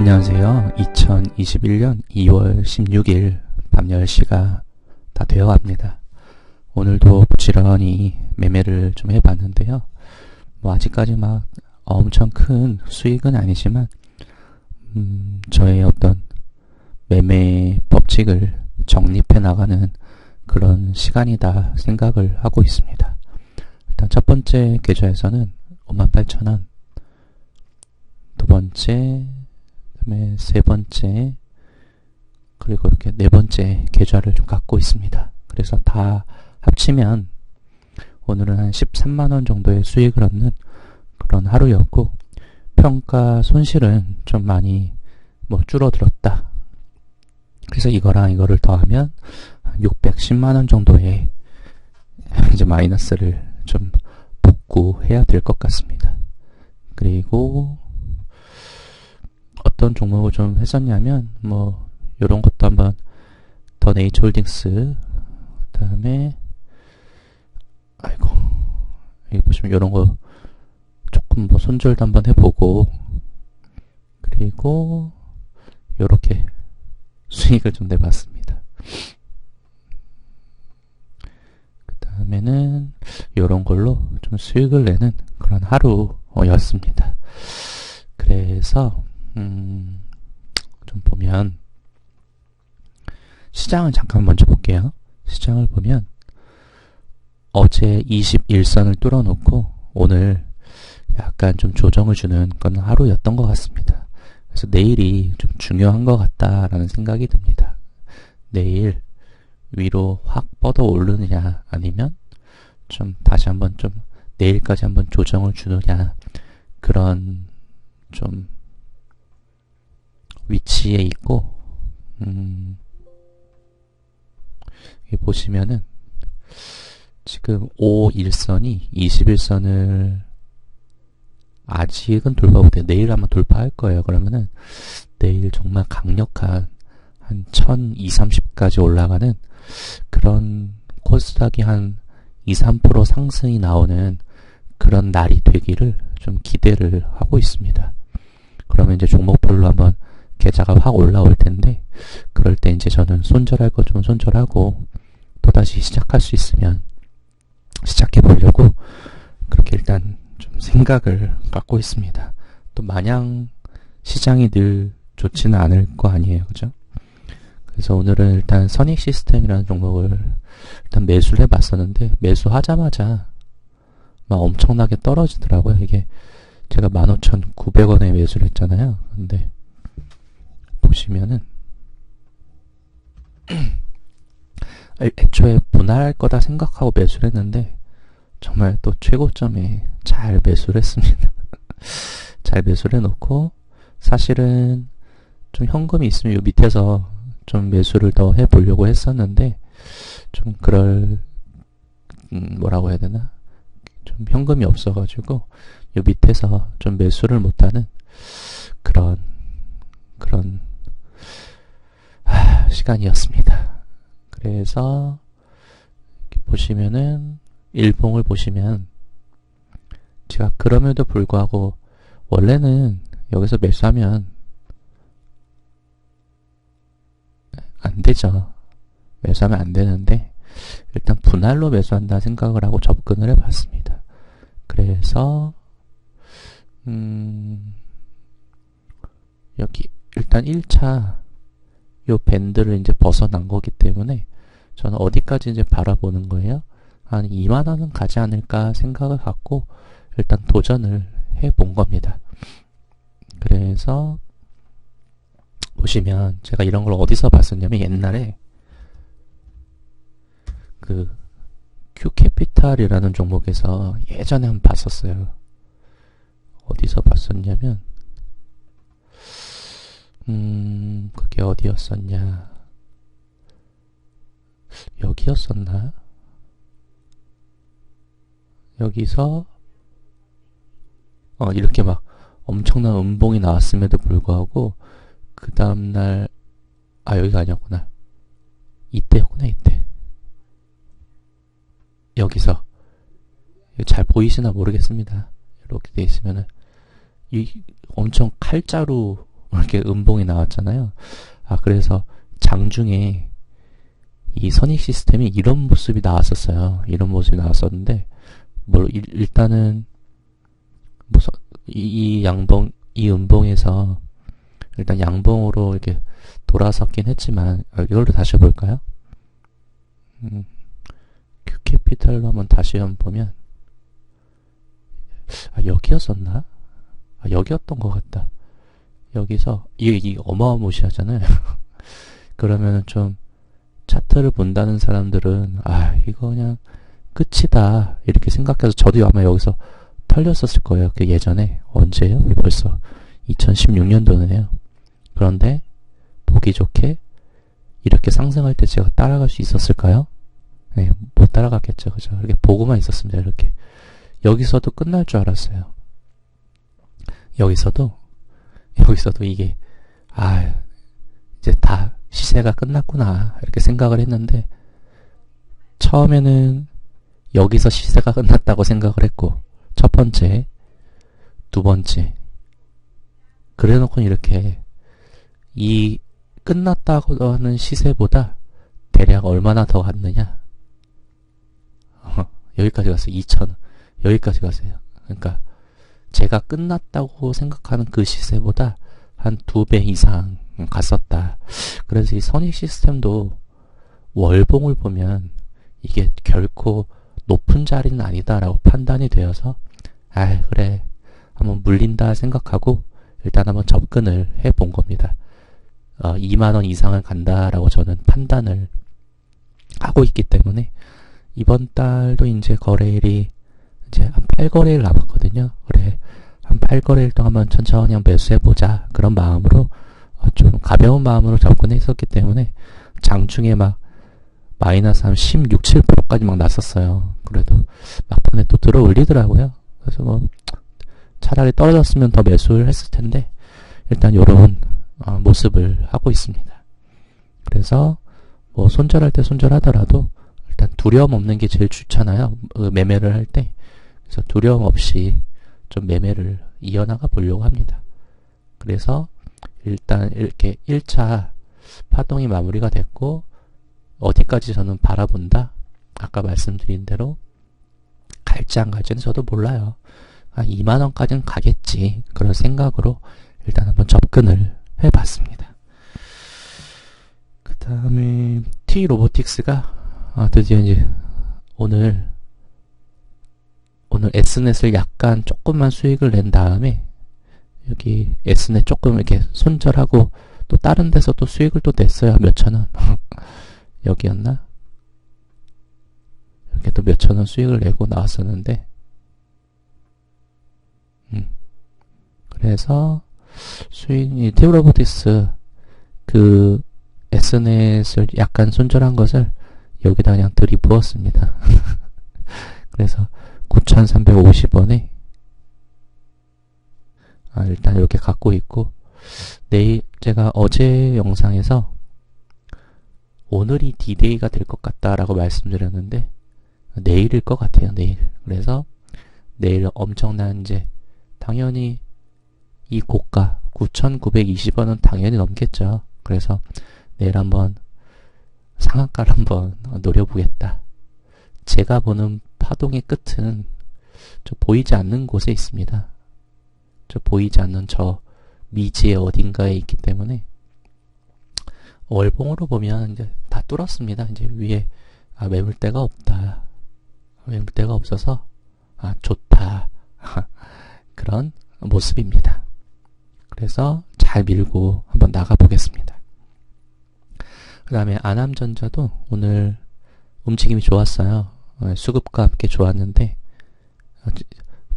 안녕하세요. 2021년 2월 16일 밤 10시가 다 되어 갑니다. 오늘도 부지런히 매매를 좀 해봤는데요. 뭐 아직까지 막 엄청 큰 수익은 아니지만 음, 저의 어떤 매매 법칙을 정립해 나가는 그런 시간이다 생각을 하고 있습니다. 일단 첫 번째 계좌에서는 58,000원, 두 번째, 그 다음에 세 번째, 그리고 이렇게 네 번째 계좌를 좀 갖고 있습니다. 그래서 다 합치면 오늘은 한 13만원 정도의 수익을 얻는 그런 하루였고, 평가 손실은 좀 많이 뭐 줄어들었다. 그래서 이거랑 이거를 더하면 610만원 정도의 이제 마이너스를 좀 복구해야 될 것 같습니다. 그리고 어떤 종목을 좀 했었냐면 뭐 이런 것도 한번 더 네이처 홀딩스 그다음에 아이고 여기 보시면 이런 거 조금 뭐 손절도 한번 해보고 그리고 이렇게 수익을 좀 내봤습니다. 그 다음에는 이런 걸로 좀 수익을 내는 그런 하루였습니다. 그래서 음, 좀 보면 시장을 잠깐 먼저 볼게요. 시장을 보면 어제 21선을 뚫어놓고 오늘 약간 좀 조정을 주는 그런 하루였던 것 같습니다. 그래서 내일이 좀 중요한 것 같다라는 생각이 듭니다. 내일 위로 확 뻗어 오르느냐 아니면 좀 다시 한번 좀 내일까지 한번 조정을 주느냐 그런 좀 위치에 있고 음 보시면은 지금 5일선이 21선을 아직은 돌파 못해. 내일 아마 돌파할 거예요. 그러면은 내일 정말 강력한 한 1230, 30까지 올라가는 그런 코스닥이 한 2, 3% 상승이 나오는 그런 날이 되기를 좀 기대를 하고 있습니다. 그러면 이제 종목별로 한번 계좌가 확 올라올 텐데 그럴 때 이제 저는 손절할 거 좀 손절하고 또다시 시작할 수 있으면 시작해 보려고 그렇게 일단 좀 생각을 갖고 있습니다. 또 마냥 시장이 늘 좋지는 않을 거 아니에요. 그죠? 그래서 오늘은 일단 선익 시스템이라는 종목을 일단 매수를 해 봤었는데 매수하자마자 막 엄청나게 떨어지더라고요. 이게 제가 15,900원에 매수를 했잖아요. 근데 보시면은 애초에 분할할 거다 생각하고 매수를 했는데 정말 또 최고점에 잘 매수를 했습니다. 잘 매수를 해놓고 사실은 좀 현금이 있으면 요 밑에서 좀 매수를 더 해보려고 했었는데 좀 그럴 음 뭐라고 해야 되나 좀 현금이 없어가지고 요 밑에서 좀 매수를 못하는 그런 그런 하, 시간이었습니다. 그래서 보시면은 일봉을 보시면 제가 그럼에도 불구하고 원래는 여기서 매수하면 안 되죠. 매수하면 안 되는데 일단 분할로 매수한다 생각을 하고 접근을 해봤습니다. 그래서 음 여기 일단 1차 요 밴드를 이제 벗어난 거기 때문에 저는 어디까지 이제 바라보는 거예요? 한 2만 원은 가지 않을까 생각을 갖고 일단 도전을 해 본 겁니다. 그래서 보시면 제가 이런 걸 어디서 봤었냐면 옛날에 그 큐캐피탈이라는 종목에서 예전에 한 번 봤었어요. 어디서 봤었냐면 음 그게 어디였었냐? 여기였었나? 여기서 어, 이렇게 막 엄청난 음봉이 나왔음에도 불구하고 그 다음날 아 여기가 아니었구나. 이때였구나 이때. 여기서. 잘 보이시나 모르겠습니다. 이렇게 돼 있으면은. 이 엄청 칼자루 이렇게 음봉이 나왔잖아요. 아, 그래서 장중에 이 선익 시스템이 이런 모습이 나왔었어요. 이런 모습이 나왔었는데, 뭐, 일, 단은 뭐, 이, 이 양봉, 이 음봉에서, 일단 양봉으로 이렇게 돌아섰긴 했지만, 아, 이걸로 다시 볼까요? 음, 큐캐피탈로 한번 다시 한번 보면, 아, 여기였었나? 아, 여기였던 것 같다. 여기서, 이게, 어마어마시하잖아요. 그러면은 좀, 차트를 본다는 사람들은, 아, 이거 그냥 끝이다. 이렇게 생각해서 저도 아마 여기서 털렸었을 거예요. 그 예전에. 언제요? 벌써 2016년도네요. 그런데, 보기 좋게, 이렇게 상승할 때 제가 따라갈 수 있었을까요? 네, 못 따라갔겠죠. 그죠? 이렇게 보고만 있었습니다. 이렇게. 여기서도 끝날 줄 알았어요. 여기서도, 여기서도 이게, 아, 이제 다 시세가 끝났구나. 이렇게 생각을 했는데, 처음에는 여기서 시세가 끝났다고 생각을 했고, 첫 번째, 두 번째. 그래 놓고 이렇게, 이 끝났다고 하는 시세보다 대략 얼마나 더 갔느냐? 어, 여기까지 갔어요. 2천 여기까지 갔어요. 그러니까 제가 끝났다고 생각하는 그 시세보다 한 두 배 이상 갔었다. 그래서 이 선익 시스템도 월봉을 보면 이게 결코 높은 자리는 아니다라고 판단이 되어서 아 그래 한번 물린다 생각하고 일단 한번 접근을 해 본 겁니다. 어, 2만 원 이상을 간다라고 저는 판단을 하고 있기 때문에 이번 달도 이제 거래일이 이제 한 8거래일 남았거든요. 그래 한 8거래일 동안만 천천히 한번 매수해보자 그런 마음으로 어, 좀 가벼운 마음으로 접근했었기 때문에 장중에 막 마이너스 한 16, 7%까지 막 났었어요. 그래도 막판에 또 들어 올리더라고요. 그래서 뭐 차라리 떨어졌으면 더 매수를 했을 텐데 일단 요런 어, 모습을 하고 있습니다. 그래서 뭐 손절할 때 손절하더라도 일단 두려움 없는 게 제일 좋잖아요. 그 매매를 할 때. 그래서 두려움 없이 좀 매매를 이어나가 보려고 합니다. 그래서 일단 이렇게 1차 파동이 마무리가 됐고 어디까지 저는 바라본다? 아까 말씀드린 대로 갈지 안 갈지는 저도 몰라요. 한 2만원까지는 가겠지. 그런 생각으로 일단 한번 접근을 해봤습니다. 그 다음에 T 로보틱스가 아, 드디어 이제 오늘 오늘 S넷을 약간 조금만 수익을 낸 다음에 여기 S넷 조금 이렇게 손절하고 또 다른 데서 또 수익을 또 냈어요. 몇천 원. 여기였나? 이렇게 또 몇천 원 수익을 내고 나왔었는데, 음. 그래서 수익이 테오로보티스 그 S넷을 약간 손절한 것을 여기다 그냥 들이부었습니다. 그래서 9,350원에 아, 일단 이렇게 갖고 있고 내일 제가 어제 영상에서 오늘이 디데이가 될 것 같다라고 말씀드렸는데 내일일 것 같아요. 내일. 그래서 내일 엄청난 이제 당연히 이 고가 9,920원은 당연히 넘겠죠. 그래서 내일 한번 상한가를 한번 노려보겠다. 제가 보는 파동의 끝은 저 보이지 않는 곳에 있습니다. 저 보이지 않는 저 미지의 어딘가에 있기 때문에 월봉으로 보면 이제 다 뚫었습니다. 이제 위에 아, 매물대가 없다. 매물대가 없어서 아, 좋다. 그런 모습입니다. 그래서 잘 밀고 한번 나가 보겠습니다. 그 다음에 안암전자도 오늘 움직임이 좋았어요. 어, 수급과 함께 좋았는데 어,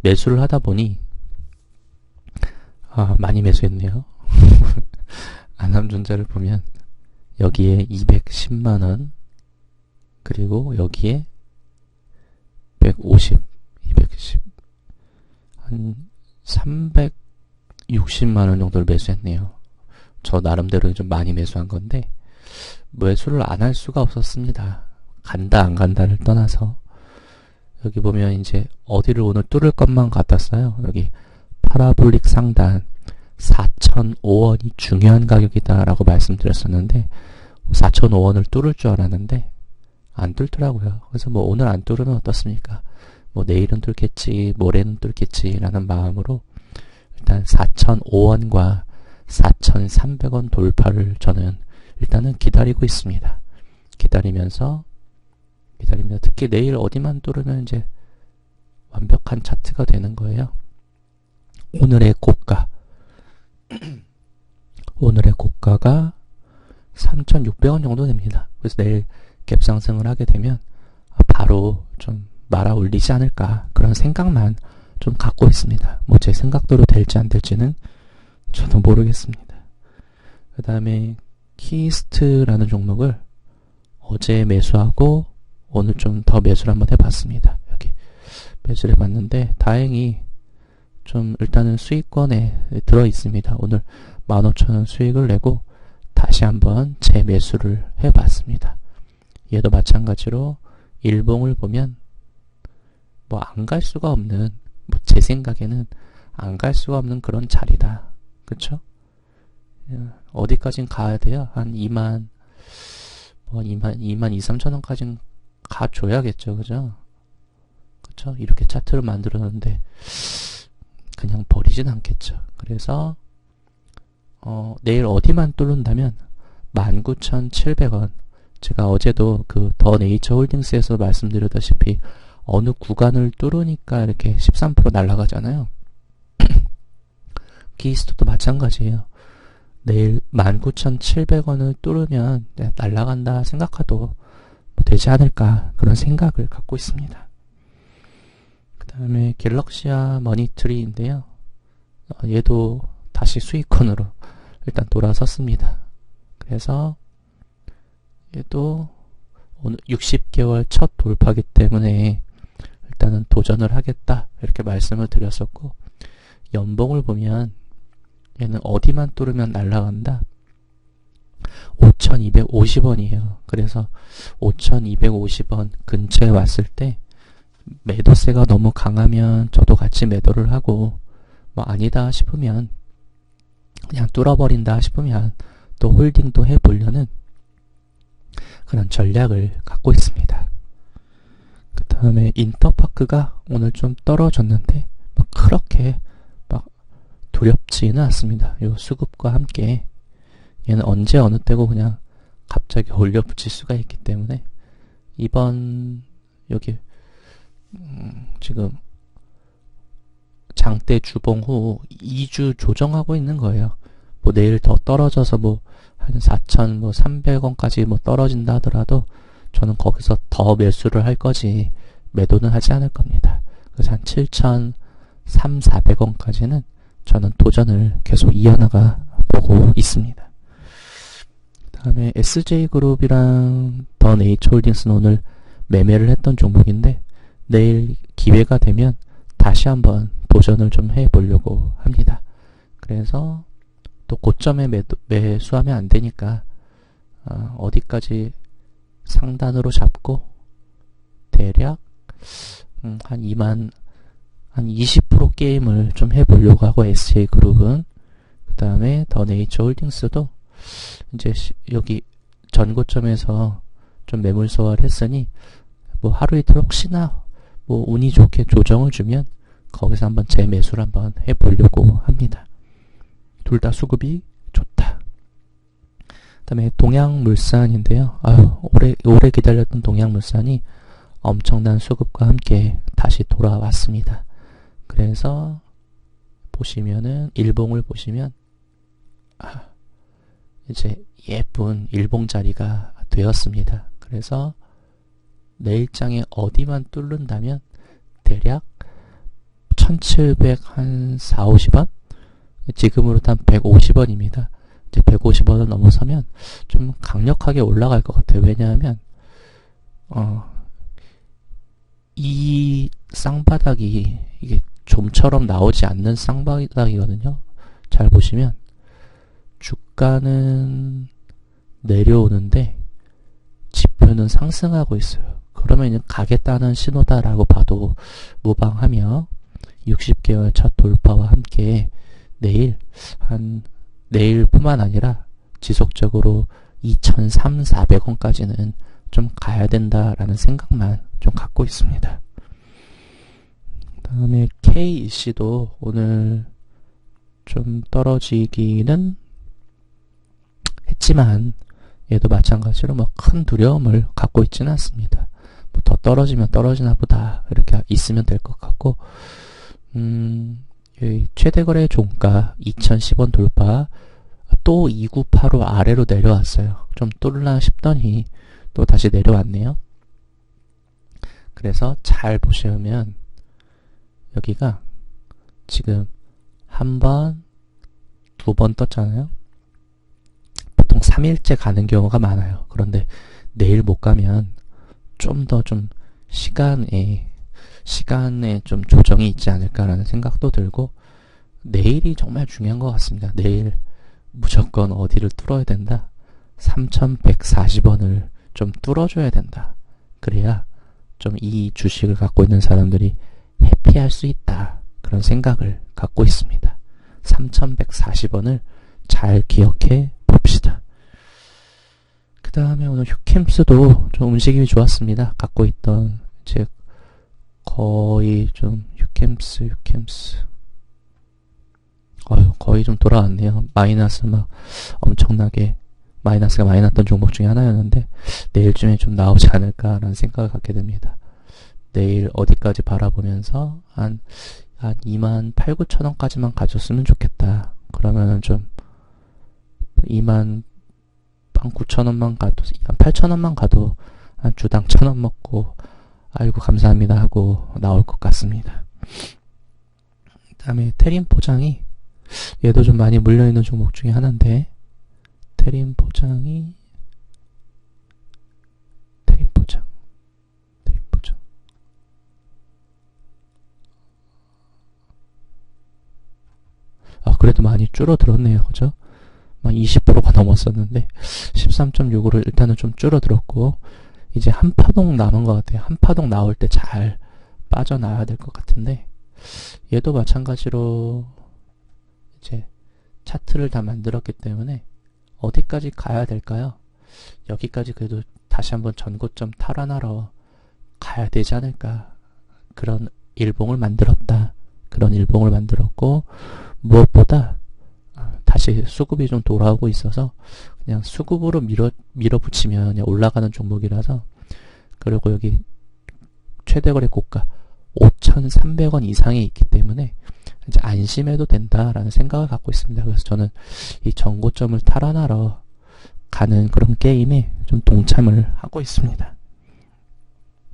매수를 하다 보니 아, 많이 매수했네요. 안암전자를 보면 여기에 210만원 그리고 여기에 150, 210, 한 360만원 정도를 매수했네요. 저 나름대로 좀 많이 매수한 건데 매수를 안 할 수가 없었습니다. 간다 안 간다를 떠나서 여기 보면 이제 어디를 오늘 뚫을 것만 같았어요. 여기 파라볼릭 상단 4,005원이 중요한 가격이다라고 말씀드렸었는데 4,005원을 뚫을 줄 알았는데 안 뚫더라고요. 그래서 뭐 오늘 안 뚫으면 어떻습니까? 뭐 내일은 뚫겠지, 모레는 뚫겠지라는 마음으로 일단 4,005원과 4,300원 돌파를 저는 일단은 기다리고 있습니다. 기다리면서 기다립니다. 특히 내일 어디만 뚫으면 이제 완벽한 차트가 되는 거예요. 오늘의 고가 오늘의 고가가 3,600원 정도 됩니다. 그래서 내일 갭 상승을 하게 되면 바로 좀 말아 올리지 않을까 그런 생각만 좀 갖고 있습니다. 뭐 제 생각대로 될지 안 될지는 저도 모르겠습니다. 그 다음에 키스트라는 종목을 어제 매수하고 오늘 좀 더 매수를 한번 해봤습니다. 여기 매수를 해봤는데 다행히 좀 일단은 수익권에 들어 있습니다. 오늘 15,000원 수익을 내고 다시 한번 재매수를 해봤습니다. 얘도 마찬가지로 일봉을 보면 뭐 안 갈 수가 없는 뭐 제 생각에는 안 갈 수가 없는 그런 자리다. 그쵸? 예, 어디까진 가야 돼요? 한 2만 뭐 2만 2만 2, 3천 원까진 가줘야겠죠. 그죠? 그쵸? 이렇게 차트를 만들었는데 그냥 버리진 않겠죠. 그래서 어, 내일 어디만 뚫는다면 19,700원 제가 어제도 그 더 네이처 홀딩스에서 말씀드렸다시피 어느 구간을 뚫으니까 이렇게 13% 날아가잖아요. 기스트도 마찬가지예요. 내일 19,700원을 뚫으면 날아간다 생각해도 뭐 되지 않을까 그런 생각을 갖고 있습니다. 그 다음에 갤럭시아 머니트리인데요. 어, 얘도 다시 수익권으로 일단 돌아섰습니다. 그래서 얘도 오늘 60개월 첫 돌파기 때문에 일단은 도전을 하겠다 이렇게 말씀을 드렸었고 연봉을 보면 얘는 어디만 뚫으면 날라간다 5250원이에요 그래서 5250원 근처에 왔을 때 매도세가 너무 강하면 저도 같이 매도를 하고 뭐 아니다 싶으면 그냥 뚫어버린다 싶으면 또 홀딩도 해보려는 그런 전략을 갖고 있습니다. 그 다음에 인터파크가 오늘 좀 떨어졌는데 막 그렇게 막 두렵지는 않습니다. 요 수급과 함께 얘는 언제 어느 때고 그냥 갑자기 올려 붙일 수가 있기 때문에 이번 여기 음 지금 장대 주봉 후 2주 조정하고 있는 거예요. 뭐 내일 더 떨어져서 뭐 한 4천 뭐 300원까지 뭐 떨어진다 하더라도 저는 거기서 더 매수를 할 거지 매도는 하지 않을 겁니다. 그래서 한 7천 3, 400원까지는 저는 도전을 계속 이어나가 보고 있습니다. 다음에 SJ그룹이랑 더 네이처홀딩스는 오늘 매매를 했던 종목인데 내일 기회가 되면 다시 한번 도전을 좀 해보려고 합니다. 그래서 또 고점에 매도, 매수하면 안 되니까 어, 어디까지 상단으로 잡고 대략 음, 한 2만 한 20% 게임을 좀 해보려고 하고 SJ그룹은 그 다음에 더 네이처 홀딩스도 이제 여기 전고점에서 좀 매물 소화를 했으니 뭐 하루 이틀 혹시나 뭐 운이 좋게 조정을 주면 거기서 한번 재매수를 한번 해보려고 합니다. 둘 다 수급이 좋다. 그 다음에 동양물산인데요. 아유, 오래, 오래 기다렸던 동양물산이 엄청난 수급과 함께 다시 돌아왔습니다. 그래서 보시면은 일봉을 보시면 아, 이제 예쁜 일봉 자리가 되었습니다. 그래서 내일장에 어디만 뚫는다면 대략 1700한 4, 50원? 지금으로 한 150원입니다. 이제 150원을 넘어서면 좀 강력하게 올라갈 것 같아요. 왜냐하면 어, 이 쌍바닥이 이게 좀처럼 나오지 않는 쌍바닥이거든요. 잘 보시면 주가는 내려오는데 지표는 상승하고 있어요. 그러면 이제 가겠다는 신호다라고 봐도 무방하며 60개월 첫 돌파와 함께 내일 한 내일뿐만 아니라 지속적으로 2,300-400원까지는 좀 가야 된다라는 생각만 좀 갖고 있습니다. 다음에 KEC도 오늘 좀 떨어지기는 했지만 얘도 마찬가지로 뭐 큰 두려움을 갖고 있지는 않습니다. 뭐 더 떨어지면 떨어지나 보다 이렇게 있으면 될 것 같고 음, 최대 거래 종가 2010원 돌파 또 2985 아래로 내려왔어요. 좀 뚫나 싶더니 또 다시 내려왔네요. 그래서 잘 보시면 여기가 지금 한 번, 두 번 떴잖아요. 보통 3일째 가는 경우가 많아요. 그런데 내일 못 가면 좀 더좀 좀 시간에, 시간에 좀 조정이 있지 않을까라는 생각도 들고, 내일이 정말 중요한 것 같습니다. 내일 무조건 어디를 뚫어야 된다? 3140원을 좀 뚫어줘야 된다. 그래야 좀 이 주식을 갖고 있는 사람들이 회피할 수 있다. 그런 생각을 갖고 있습니다. 3140원을 잘 기억해 다음에 오늘 휴캠스도 좀 움직임이 좋았습니다. 갖고 있던, 즉, 거의 좀, 휴캠스, 휴캠스. 어휴, 거의 좀 돌아왔네요. 마이너스 막 엄청나게 마이너스가 많이 났던 종목 중에 하나였는데 내일쯤에 좀 나오지 않을까라는 생각을 갖게 됩니다. 내일 어디까지 바라보면서 한, 한 2만 8, 9천 원까지만 가졌으면 좋겠다. 그러면은 좀 2만 9천 원만 가도, 2만 8천 원만 가도 한 주당 천원 먹고 아이고 감사합니다 하고 나올 것 같습니다. 그 다음에 테린 포장이 얘도 좀 많이 물려있는 종목 중에 하나인데 테린 포장이 아, 그래도 많이 줄어들었네요. 그죠? 막 20%가 넘었었는데, 13.65를 일단은 좀 줄어들었고, 이제 한 파동 남은 것 같아요. 한 파동 나올 때 잘 빠져나와야 될 것 같은데, 얘도 마찬가지로, 이제, 차트를 다 만들었기 때문에, 어디까지 가야 될까요? 여기까지 그래도 다시 한번 전고점 탈환하러 가야 되지 않을까. 그런 일봉을 만들었다. 그런 일봉을 만들었고, 무엇보다 아, 다시 수급이 좀 돌아오고 있어서 그냥 수급으로 밀어 밀어붙이면 그냥 올라가는 종목이라서 그리고 여기 최대 거래 고가 5,300원 이상에 있기 때문에 이제 안심해도 된다라는 생각을 갖고 있습니다. 그래서 저는 이 전고점을 탈환하러 가는 그런 게임에 좀 동참을 하고 있습니다.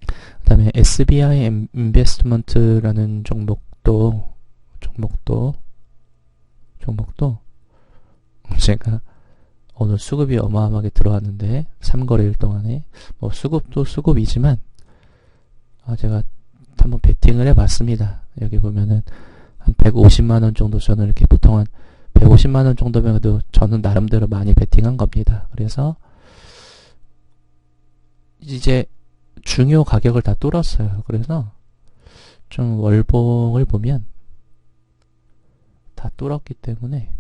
그 다음에 SBI 인베스트먼트라는 종목도 종목도 종목도 제가 오늘 수급이 어마어마하게 들어왔는데 3거래일 동안에 뭐 수급도 수급이지만 아 제가 한번 베팅을 해봤습니다. 여기 보면은 한 150만 원 정도 저는 이렇게 보통 한 150만 원 정도면 그래도 저는 나름대로 많이 베팅한 겁니다. 그래서 이제 중요 가격을 다 뚫었어요. 그래서 좀 월봉을 보면 다 뚫었기 때문에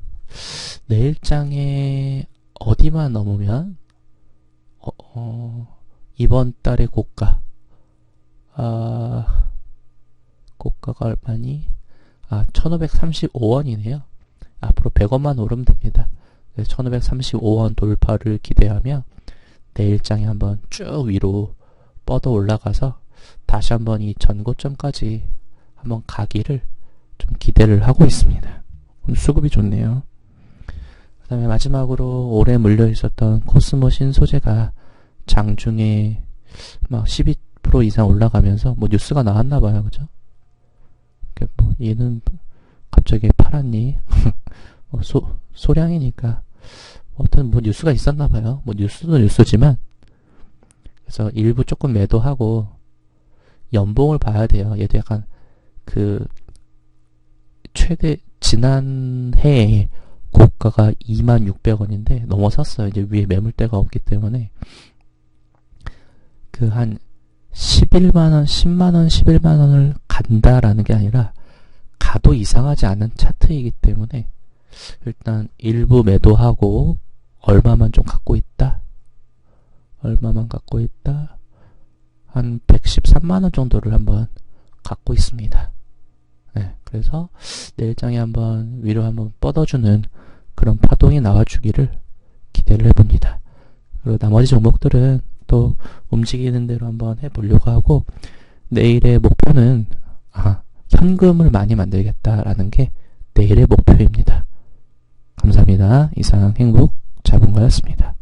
내일장에 어디만 넘으면 어, 어, 이번 달의 고가 아 고가가 얼마니? 아 1535원이네요. 앞으로 100원만 오르면 됩니다. 1535원 돌파를 기대하며 내일장에 한번 쭉 위로 뻗어 올라가서 다시 한번 이 전고점까지 한번 가기를 좀 기대를 하고 있습니다. 수급이 좋네요. 그 다음에 마지막으로 오래 물려 있었던 코스모 신 소재가 장중에 막 12% 이상 올라가면서 뭐 뉴스가 나왔나 봐요. 그죠? 뭐 얘는 갑자기 팔았니? 뭐 소, 소량이니까 어떤 뭐 뉴스가 있었나 봐요. 뭐 뉴스도 뉴스지만 그래서 일부 조금 매도하고 연봉을 봐야 돼요. 얘도 약간 그 최대 지난해에 고가가 26,600원인데 넘어섰어요. 이제 위에 매물대가 없기 때문에 그 한 11만원, 10만원, 11만원을 간다라는 게 아니라 가도 이상하지 않은 차트이기 때문에 일단 일부 매도하고 얼마만 좀 갖고 있다. 얼마만 갖고 있다. 한 113만원 정도를 한번 갖고 있습니다. 네, 그래서 내일장에 한번 위로 한번 뻗어주는 그런 파동이 나와주기를 기대를 해봅니다. 그리고 나머지 종목들은 또 움직이는 대로 한번 해보려고 하고 내일의 목표는 아, 현금을 많이 만들겠다라는 게 내일의 목표입니다. 감사합니다. 이상 행복 자본가였습니다.